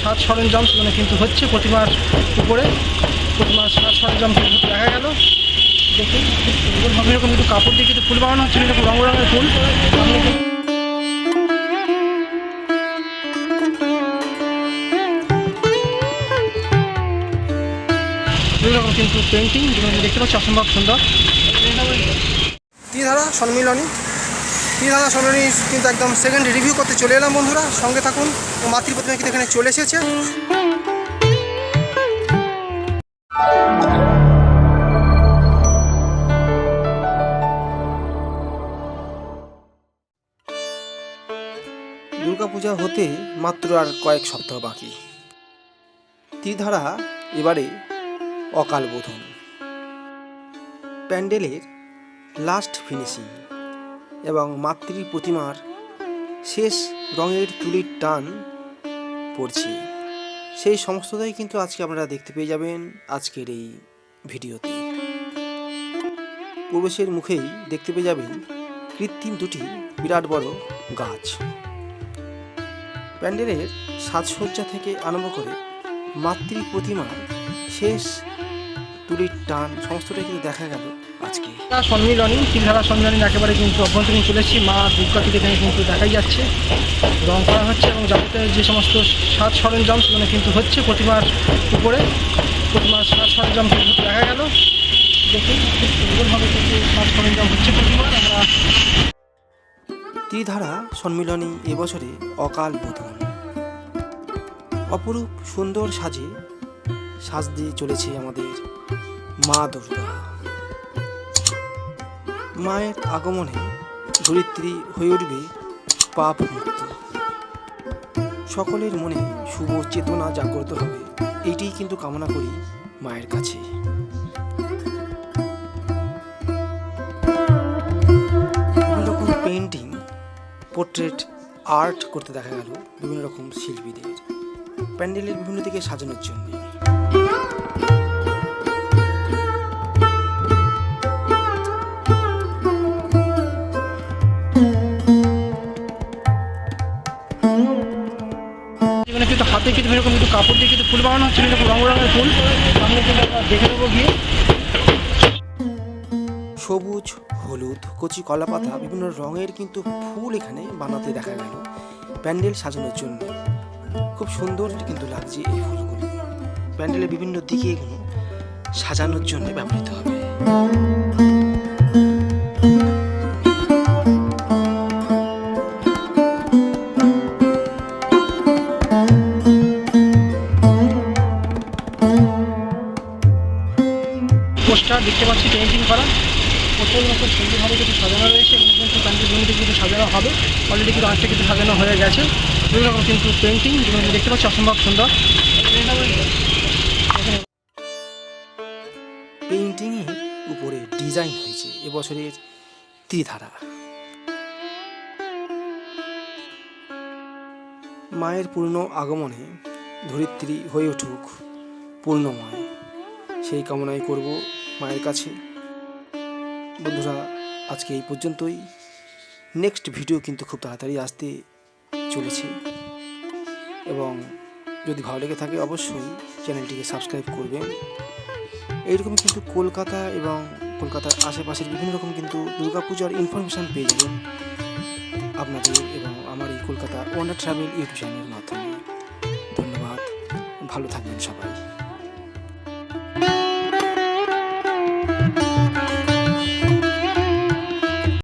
সাজ সরঞ্জাম সেখানে কিন্তু হচ্ছে প্রতিমার উপরে। প্রতিমার সাজ সরঞ্জাম কিন্তু দেখা গেল। দেখুন বিভিন্ন রকম কিন্তু কাপড় দিয়ে কিন্তু ফুল বানানো হচ্ছে বিভিন্ন রকম রঙ রঙের ফুল। সামনে কিন্তু বিভিন্ন রকম কিন্তু পেন্টিং যেগুলো দেখতে পাচ্ছি অসম্ভব সুন্দর। ত্রিধারা সম্মিলনী ত্রিধারা সম্মিলনী কিন্তু একদম সেকেন্ড রিভিউ করতে চলে এলাম বন্ধুরা, সঙ্গে থাকুন। মাতৃ প্রতিমা কিন্তু এখানে চলে এসেছে। দুর্গাপূজা হতে মাত্র আর কয়েক সপ্তাহ বাকি। ত্রিধারা এবারে অকাল বোধন প্যান্ডেলের লাস্ট ফিনিশিং এবং মাতৃ প্রতিমার শেষ রঙের তুলির টান পড়ছে। সেই সমস্তটাই কিন্তু আজকে আপনারা দেখতে পেয়ে যাবেন আজকের এই ভিডিওতে। প্রবেশের মুখেই দেখতে পেয়ে যাবেন কৃত্রিম দুটি বিরাট বড় গাছ। প্যান্ডেলের সাজসজ্জা থেকে আরম্ভ করে মাতৃ প্রতিমার শেষ তুলির টান সমস্তটাই কিন্তু দেখা গেল আজকে। সম্মিলনী ত্রিধারা সম্মিলনী একেবারে কিন্তু অভ্যন্তরীণ চলেছি মা দুর্গাকে এখানে কিন্তু দেখাই যাচ্ছে। রং করা হচ্ছে এবং যাবতীয় যে সমস্ত সাজ সরঞ্জাম সেখানে কিন্তু হচ্ছে প্রতিমার উপরে। প্রতিমার সাজ সরঞ্জাম কিন্তু দেখা গেল। দেখুন খুব সুন্দরভাবে কিন্তু সাজ সরঞ্জাম হচ্ছে প্রতিমার। আমরা ত্রিধারা সম্মিলনী এবছরে অকাল বোধন। অপরূপ সুন্দর সাজে সাজ দিয়ে চলেছে আমাদের মা দুর্গা। মায়ের আগমনে ধরিত্রী হয়ে উঠবে পাপ মুক্ত। সকলের মনে শুভ চেতনা জাগ্রত হবে এইটিই কিন্তু কামনা করি মায়ের কাছে। রকম পেন্টিং পোর্ট্রেট আর্ট করতে দেখা গেল বিভিন্ন রকম শিল্পীদের। প্যান্ডেলের বিভিন্ন দিকে সাজানোর জন্য। কিন্তু হাতে কিন্তু বিভিন্ন রকম কিন্তু কাপড় দিয়ে কিন্তু ফুল বানানো হচ্ছে বিভিন্ন রকম রঙ রঙের ফুল সামনে কিন্তু আমরা দেখে নেব গিয়ে। সবুজ, হলুদ, কচি কলা পাতা বিভিন্ন রঙের কিন্তু ফুল এখানে বানাতে দেখা গেল প্যান্ডেল সাজানোর জন্য। খুব সুন্দর কিন্তু লাগছে এই ফুলগুলো। প্যান্ডেলের বিভিন্ন দিকে এগুলো সাজানোর জন্য ব্যবহৃত হবে। পোস্টার দেখতে পাচ্ছি পেন্টিং করা। পোস্টারগুলো খুব সুন্দরভাবে কিন্তু সাজানো রয়েছে, এবং কিন্তু বিভিন্ন কিন্তু সাজানো হবে অলরেডি কিন্তু অনেকটা কিন্তু সাজানো হয়ে গেছে। বিভিন্ন রকম কিন্তু পেন্টিং যেগুলো দেখতে পাচ্ছি, অসম্ভব সুন্দর। পেইন্টিংয়ের উপরে ডিজাইন হয়েছে এবছরের ত্রিধারা। মায়ের পূর্ণ আগমনে ধরিত্রী হয়ে উঠুক পূর্ণময়। সেই কামনাই করব মায়ের কাছে। বন্ধুরা, আজকে এই পর্যন্তই। নেক্সট ভিডিও কিন্তু খুব তাড়াতাড়ি আসতে চলেছে। এবং যদি ভালো লেগে থাকে অবশ্যই চ্যানেলটিকে সাবস্ক্রাইব করবেন। এইরকম কিন্তু কলকাতা এবং কলকাতার আশেপাশের বিভিন্ন রকম কিন্তু দুর্গাপূজার ইনফরমেশান পেয়ে যাবেন আপনাদের এবং আমার এই কলকাতা ওয়ান্ডার ট্রাভেল ইউটিউব চ্যানেলের মাধ্যমে। ধন্যবাদ। ভালো থাকবেন সবাই।